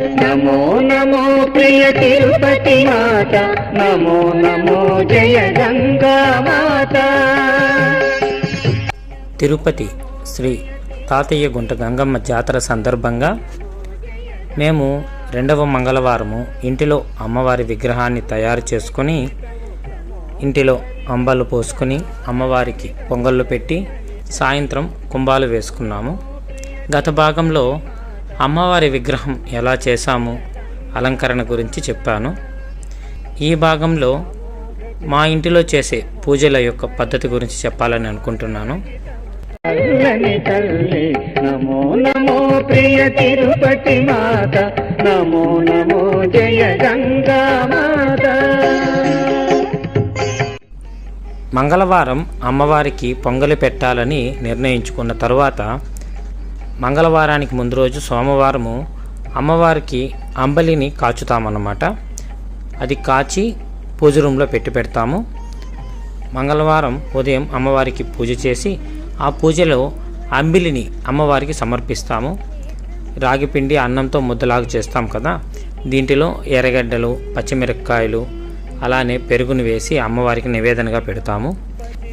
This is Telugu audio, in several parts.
నమో నమో ప్రియ తిరుపతి మాత నమో నమో జయ గంగా మాత. తిరుపతి శ్రీ తాతయ్య గుంట గంగమ్మ జాతర సందర్భంగా మేము రెండవ మంగళవారము ఇంటిలో అమ్మవారి విగ్రహాన్ని తయారు చేసుకొని ఇంటిలో అంబలు పోసుకొని అమ్మవారికి పొంగళ్ళు పెట్టి సాయంత్రం కుంభాలు వేసుకున్నాము. గత భాగంలో అమ్మవారి విగ్రహం ఎలా చేశాము అలంకరణ గురించి చెప్పాను. ఈ భాగంలో మా ఇంటిలో చేసే పూజల యొక్క పద్ధతి గురించి చెప్పాలని అనుకుంటున్నాను. నమో నమో ప్రియ తిరుపతి మాత నమో నమో జయ గంగా మాత. మంగళవారం అమ్మవారికి పొంగలి పెట్టాలని నిర్ణయించుకున్న తరువాత మంగళవారానికి ముందు రోజు సోమవారము అమ్మవారికి అంబలిని కాచుతామన్నమాట. అది కాచి పూజ రూమ్లో పెట్టి పెడతాము. మంగళవారం ఉదయం అమ్మవారికి పూజ చేసి ఆ పూజలో అంబిలిని అమ్మవారికి సమర్పిస్తాము. రాగిపిండి అన్నంతో ముద్దలాగా చేస్తాం కదా. దీంట్లో ఎర్రగడ్డలు పచ్చిమిరపకాయలు అలానే పెరుగును వేసి అమ్మవారికి నివేదనగా పెడతాము.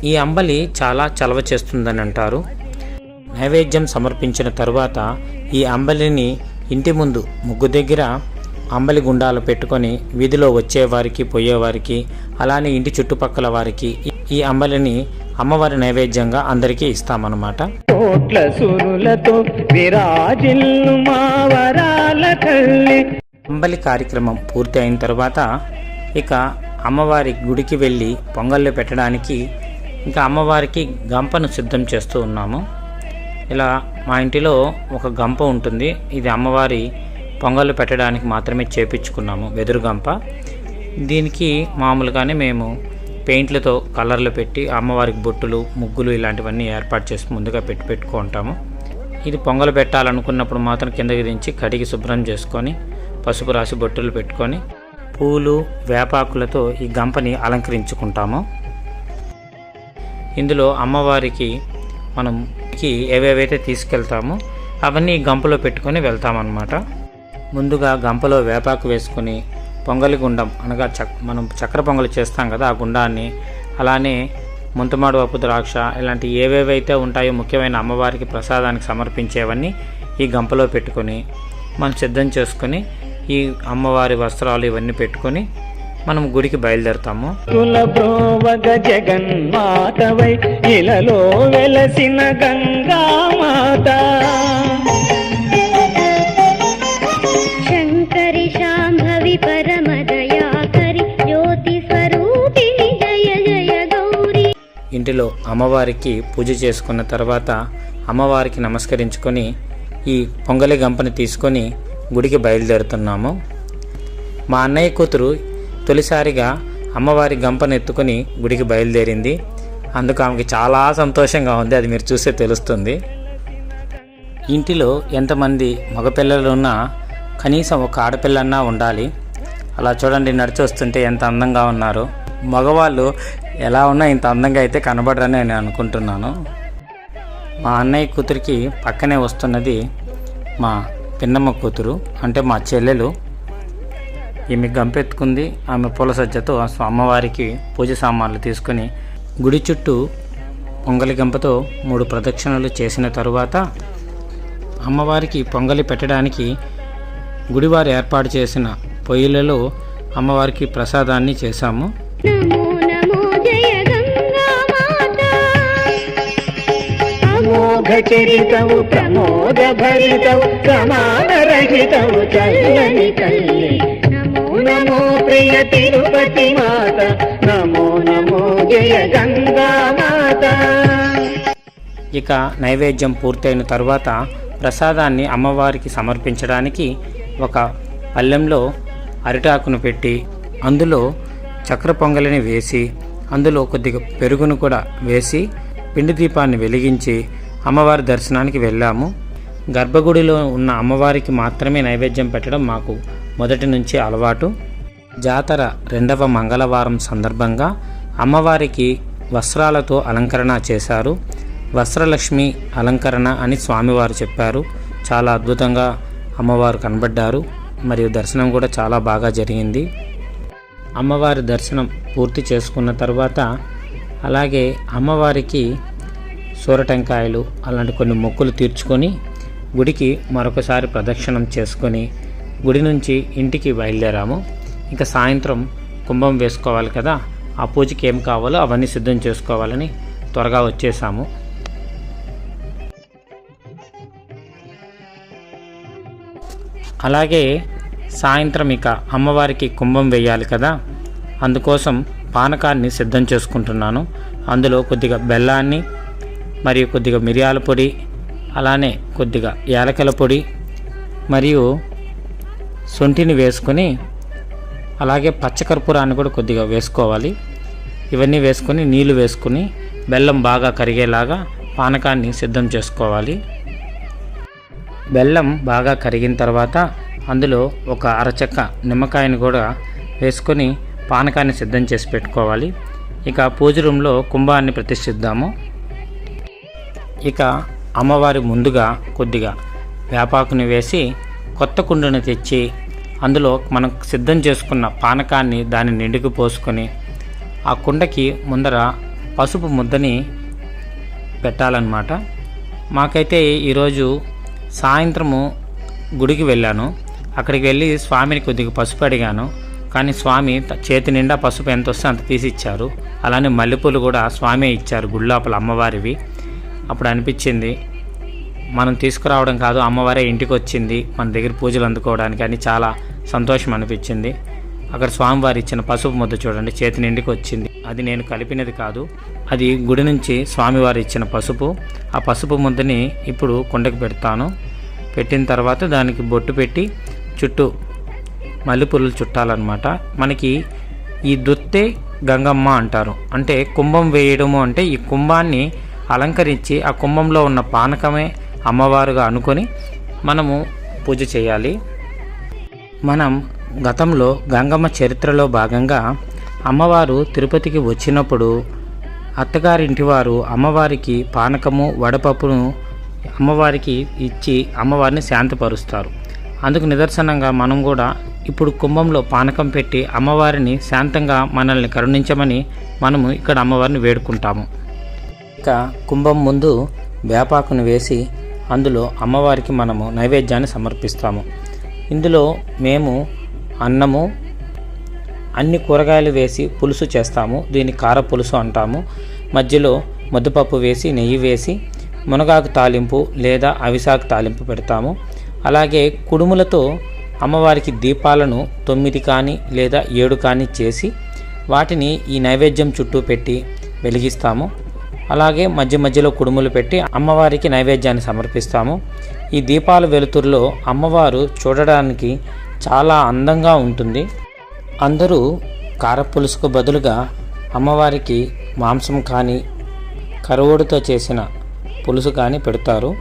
ఈ అంబలి చాలా చలవ చేస్తుందని అంటారు. నైవేద్యం సమర్పించిన తరువాత ఈ అంబలిని ఇంటి ముందు ముగ్గు దగ్గర అంబలి గుండాలు పెట్టుకొని వీధిలో వచ్చేవారికి పోయేవారికి అలానే ఇంటి చుట్టుపక్కల వారికి ఈ అంబలిని అమ్మవారి నైవేద్యంగా అందరికీ ఇస్తామన్నమాట. కోట్ల సురులతో విరాజిల్లు మా వరాల తల్లి. అంబలి కార్యక్రమం పూర్తి అయిన తర్వాత ఇక అమ్మవారి గుడికి వెళ్ళి పొంగళ్ళు పెట్టడానికి ఇంకా అమ్మవారికి గంపను సిద్ధం చేస్తూ ఉన్నాము. ఇలా మా ఇంటిలో ఒక గంప ఉంటుంది. ఇది అమ్మవారి పొంగల్ పెట్టడానికి మాత్రమే చేపించుకున్నాము వెదురు గంప. దీనికి మామూలుగానే మేము పెయింట్లతో కలర్లు పెట్టి అమ్మవారికి బొట్టులు ముగ్గులు ఇలాంటివన్నీ ఏర్పాటు చేసి ముందుగా పెట్టి పెట్టుకుంటాము. ఇది పొంగలు పెట్టాలనుకున్నప్పుడు మాత్రం కిందకి దించి కడిగి శుభ్రం చేసుకొని పసుపు రాసి బొట్టులు పెట్టుకొని పూలు వేపాకులతో ఈ గంపని అలంకరించుకుంటాము. ఇందులో అమ్మవారికి మనం కి ఏవేవైతే తీసుకెళ్తామో అవన్నీ గంపలో పెట్టుకొని వెళ్తామన్నమాట. ముందుగా గంపలో వేపాకు వేసుకొని పొంగలి గుండం అనగా చక్ మనం చక్కెర పొంగలి చేస్తాం కదా ఆ గుండాన్ని అలానే ముంతమాడు పప్పు ద్రాక్ష ఇలాంటి ఏవేవైతే ఉంటాయో ముఖ్యమైన అమ్మవారికి ప్రసాదానికి సమర్పించేవన్నీ ఈ గంపలో పెట్టుకొని మనం సిద్ధం చేసుకొని ఈ అమ్మవారి వస్త్రాలు ఇవన్నీ పెట్టుకొని మనం గుడికి బయలుదేరుతాము. వెలసిన ఇంటిలో అమ్మవారికి పూజ చేసుకున్న తర్వాత అమ్మవారికి నమస్కరించుకొని ఈ పొంగలి గంపని తీసుకొని గుడికి బయలుదేరుతున్నాము. మా అన్నయ్య కూతురు తొలిసారిగా అమ్మవారి గంపనెత్తుకుని గుడికి బయలుదేరింది. అందుకు ఆమెకి చాలా సంతోషంగా ఉంది. అది మీరు చూస్తే తెలుస్తుంది. ఇంటిలో ఎంతమంది మగపిల్లలు ఉన్నా కనీసం ఒక ఆడపిల్లన్నా ఉండాలి. అలా చూడండి నడిచి వస్తుంటే ఎంత అందంగా ఉన్నారు. మగవాళ్ళు ఎలా ఉన్నా ఇంత అందంగా అయితే కనబడరని నేను అనుకుంటున్నాను. మా అన్నయ్య కూతురికి పక్కనే వస్తున్నది మా పిన్నమ్మ కూతురు అంటే మా చెల్లెలు. ఈమె గంపెత్తుకుంది. ఆమె పూల సజ్జతో అమ్మవారికి పూజ సామాన్లు తీసుకుని గుడి చుట్టూ పొంగలి గంపతో మూడు ప్రదక్షిణలు చేసిన తరువాత అమ్మవారికి పొంగలి పెట్టడానికి గుడివారు ఏర్పాటు చేసిన పొయ్యిలలో అమ్మవారికి ప్రసాదాన్ని చేశాము. చరితవు ప్రమోద భరితవు రహితవు చల్లని కల్లి ప్రియ తిరుపతి మాత నమో నమో జయ గంగా ఇక నైవేద్యం పూర్తయిన తరువాత ప్రసాదాన్ని అమ్మవారికి సమర్పించడానికి ఒక పళ్ళెంలో అరిటాకును పెట్టి అందులో చక్ర పొంగలిని వేసి అందులో కొద్దిగా పెరుగును కూడా వేసి పిండి దీపాన్ని వెలిగించి అమ్మవారి దర్శనానికి వెళ్ళాము. గర్భగుడిలో ఉన్న అమ్మవారికి మాత్రమే నైవేద్యం పెట్టడం మాకు మొదటి నుంచి అలవాటు. జాతర రెండవ మంగళవారం సందర్భంగా అమ్మవారికి వస్త్రాలతో అలంకరణ చేశారు. వస్త్రలక్ష్మి అలంకరణ అని స్వామివారు చెప్పారు. చాలా అద్భుతంగా అమ్మవారు కనబడ్డారు. మరియు దర్శనం కూడా చాలా బాగా జరిగింది. అమ్మవారి దర్శనం పూర్తి చేసుకున్న తర్వాత అలాగే అమ్మవారికి సూరటెంకాయలు అలాంటి కొన్ని మొక్కులు తీర్చుకొని గుడికి మరొకసారి ప్రదక్షిణం చేసుకొని గుడి నుంచి ఇంటికి బయలుదేరాము. ఇంకా సాయంత్రం కుంభం వేసుకోవాలి కదా ఆ పూజకి ఏం కావాలో అవన్నీ సిద్ధం చేసుకోవాలని త్వరగా వచ్చేసాము. అలాగే సాయంత్రం ఇక అమ్మవారికి కుంభం వేయాలి కదా అందుకోసం పానకాన్ని సిద్ధం చేసుకుంటున్నాను. అందులో కొద్దిగా బెల్లాన్ని మరియు కొద్దిగా మిరియాల పొడి అలానే కొద్దిగా యాలకల పొడి మరియు సొంటిని వేసుకొని అలాగే పచ్చకర్పూరాన్ని కూడా కొద్దిగా వేసుకోవాలి. ఇవన్నీ వేసుకొని నీళ్ళు వేసుకుని బెల్లం బాగా కరిగేలాగా పానకాన్ని సిద్ధం చేసుకోవాలి. బెల్లం బాగా కరిగిన తర్వాత అందులో ఒక అరచక్క నిమ్మకాయని కూడా వేసుకొని పానకాన్ని సిద్ధం చేసి పెట్టుకోవాలి. ఇక పూజ రూమ్లో కుంభాన్ని ప్రతిష్ఠిద్దాము. ఇక అమ్మవారి ముందుగా కొద్దిగా వేపాకుని వేసి కొత్త కుండను తెచ్చి అందులో మనం సిద్ధం చేసుకున్న పానకాన్ని దాని నిండుకు పోసుకొని ఆ కుండకి ముందర పసుపు ముద్దని పెట్టాలన్నమాట. మాకైతే ఈరోజు సాయంత్రము గుడికి వెళ్ళాను. అక్కడికి వెళ్ళి స్వామిని కొద్దిగా పసుపు అడిగాను. కానీ స్వామి చేతి నిండా పసుపు ఎంత వస్తే అంత తీసి ఇచ్చారు అలానే మల్లెపూలు కూడా స్వామి ఇచ్చారు గుళ్ళోపల అమ్మవారివి. అప్పుడు అనిపించింది మనం తీసుకురావడం కాదు అమ్మవారే ఇంటికి వచ్చింది మన దగ్గర పూజలు అందుకోవడానికి అని చాలా సంతోషం అనిపించింది. అక్కడ స్వామివారి ఇచ్చిన పసుపు ముద్ద చూడండి చేతి నిండికి వచ్చింది అది నేను కలిపినది కాదు అది గుడి నుంచి స్వామివారి ఇచ్చిన పసుపు. ఆ పసుపు ముద్దని ఇప్పుడు కుండకి పెడతాను. పెట్టిన తర్వాత దానికి బొట్టు పెట్టి చుట్టూ మల్లెపూలు చుట్టాలన్నమాట. మనకి ఈ దుత్తే గంగమ్మ అంటారు. అంటే కుంభం వేయడము అంటే ఈ కుంభాన్ని అలంకరించి ఆ కుంభంలో ఉన్న పానకమే అమ్మవారుగా అనుకొని మనము పూజ చేయాలి. మనం గతంలో గంగమ్మ చరిత్రలో భాగంగా అమ్మవారు తిరుపతికి వచ్చినప్పుడు అత్తగారింటి వారు అమ్మవారికి పానకము వడపప్పును అమ్మవారికి ఇచ్చి అమ్మవారిని శాంతపరుస్తారు. అందుకు నిదర్శనంగా మనం కూడా ఇప్పుడు కుంభంలో పానకం పెట్టి అమ్మవారిని శాంతంగా మనల్ని కరుణించమని మనము ఇక్కడ అమ్మవారిని వేడుకుంటాము. ఇక కుంభం ముందు వేపాకును వేసి అందులో అమ్మవారికి మనము నైవేద్యాన్ని సమర్పిస్తాము. ఇందులో మేము అన్నము అన్ని కూరగాయలు వేసి పులుసు చేస్తాము. దీన్ని కార పులుసు అంటాము. మధ్యలో ముద్దపప్పు వేసి నెయ్యి వేసి మునగాకు తాలింపు లేదా అవిసాకు తాలింపు పెడతాము. అలాగే కుడుములతో అమ్మవారికి దీపాలను తొమ్మిది కానీ లేదా ఏడు కానీ చేసి వాటిని ఈ నైవేద్యం చుట్టూ పెట్టి వెలిగిస్తాము. అలాగే మధ్య మధ్యలో కుడుములు పెట్టి అమ్మవారికి నైవేద్యాన్ని సమర్పిస్తాము. ఈ దీపాల వెలుతురులో అమ్మవారు చూడడానికి చాలా అందంగా ఉంటుంది. అందరూ కారపులుసుకు బదులుగా అమ్మవారికి మాంసం కానీ కరువుడుతో చేసిన పులుసు కానీ పెడతారు.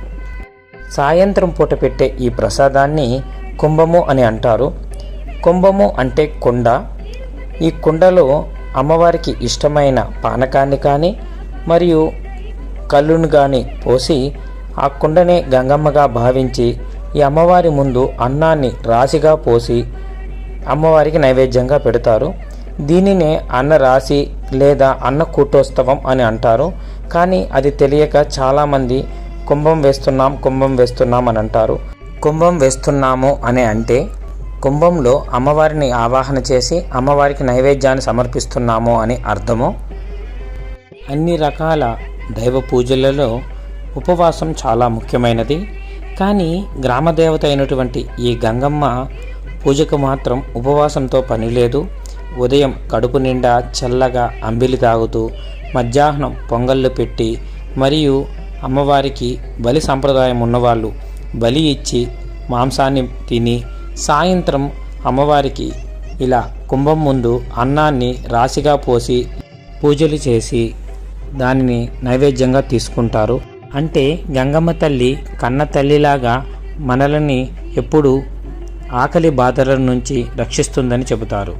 సాయంత్రం పూట పెట్టే ఈ ప్రసాదాన్ని కుంభము అని అంటారు. కుంభము అంటే కుండ. ఈ కుండలో అమ్మవారికి ఇష్టమైన పానకాన్ని కానీ మరియు కళ్ళును కానీ పోసి ఆ కుండనే గంగమ్మగా భావించి ఈ అమ్మవారి ముందు అన్నాన్ని రాశిగా పోసి అమ్మవారికి నైవేద్యంగా పెడతారు. దీనినే అన్న రాశి లేదా అన్న కూటోత్సవం అని అంటారు. కానీ అది తెలియక చాలామంది కుంభం వేస్తున్నాం కుంభం వేస్తున్నాం అని అంటారు. కుంభం వేస్తున్నాము అని అంటే కుంభంలో అమ్మవారిని ఆవాహన చేసి అమ్మవారికి నైవేద్యాన్ని సమర్పిస్తున్నాము అని అర్థము. అన్ని రకాల దైవ పూజలలో ఉపవాసం చాలా ముఖ్యమైనది. కానీ గ్రామదేవత అయినటువంటి ఈ గంగమ్మ పూజకు మాత్రం ఉపవాసంతో పని లేదు. ఉదయం కడుపు నిండా చల్లగా అంబిలి తాగుతూ మధ్యాహ్నం పొంగళ్ళు పెట్టి మరియు అమ్మవారికి బలి సంప్రదాయం ఉన్నవాళ్ళు బలి ఇచ్చి మాంసాన్ని తిని సాయంత్రం అమ్మవారికి ఇలా కుంభం ముందు అన్నాన్ని రాశిగా పోసి పూజలు చేసి దానిని నైవేద్యంగా తీసుకుంటారు. అంటే గంగమ్మ తల్లి కన్న తల్లిలాగా మనల్ని ఎప్పుడూ ఆకలి బాధల నుంచి రక్షిస్తుందని చెబుతారు.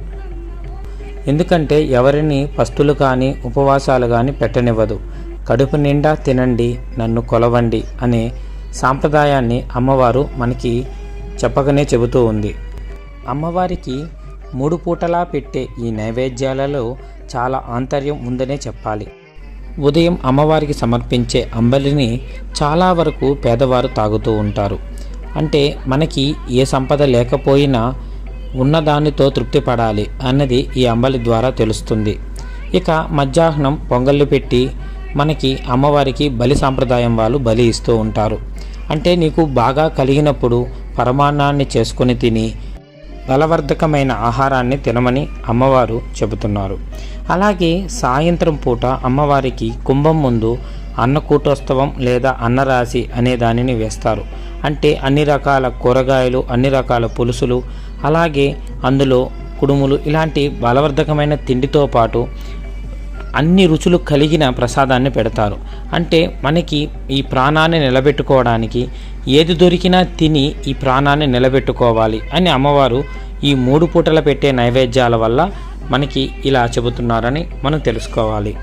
ఎందుకంటే ఎవరిని పస్తులు కానీ ఉపవాసాలు కానీ పెట్టనివ్వదు. కడుపు నిండా తినండి నన్ను కొలవండి అనే సాంప్రదాయాన్ని అమ్మవారు మనకి చెప్పకనే చెబుతూ ఉంది. అమ్మవారికి మూడు పూటలా పెట్టే ఈ నైవేద్యాలలో చాలా ఆంతర్యం ఉందనే చెప్పాలి. ఉదయం అమ్మవారికి సమర్పించే అంబలిని చాలా వరకు పేదవారు తాగుతూ ఉంటారు. అంటే మనకి ఏ సంపద లేకపోయినా ఉన్నదానితో తృప్తి పడాలి అన్నది ఈ అంబలి ద్వారా తెలుస్తుంది. ఇక మధ్యాహ్నం పొంగళ్ళు పెట్టి మనకి అమ్మవారికి బలి సాంప్రదాయం వాళ్ళు బలి ఇస్తూ ఉంటారు. అంటే నీకు బాగా కలిగినప్పుడు పరమాన్నాన్ని చేసుకొని తిని బలవర్ధకమైన ఆహారాన్ని తినమని అమ్మవారు చెబుతున్నారు. అలాగే సాయంత్రం పూట అమ్మవారికి కుంభం ముందు అన్నకూటోత్సవం లేదా అన్నరాశి అనే దానిని వేస్తారు. అంటే అన్ని రకాల కూరగాయలు అన్ని రకాల పులుసులు అలాగే అందులో కుడుములు ఇలాంటి బలవర్ధకమైన తిండితో పాటు అన్ని రుచులు కలిగిన ప్రసాదాన్ని పెడతారు. అంటే మనకి ఈ ప్రాణాన్ని నిలబెట్టుకోవడానికి ఏది దొరికినా తిని ఈ ప్రాణాన్ని నిలబెట్టుకోవాలి అని అమ్మవారు ఈ మూడు పూటల పెట్టే నైవేద్యాల వల్ల మనకి ఇలా చెబుతున్నారని మనం తెలుసుకోవాలి.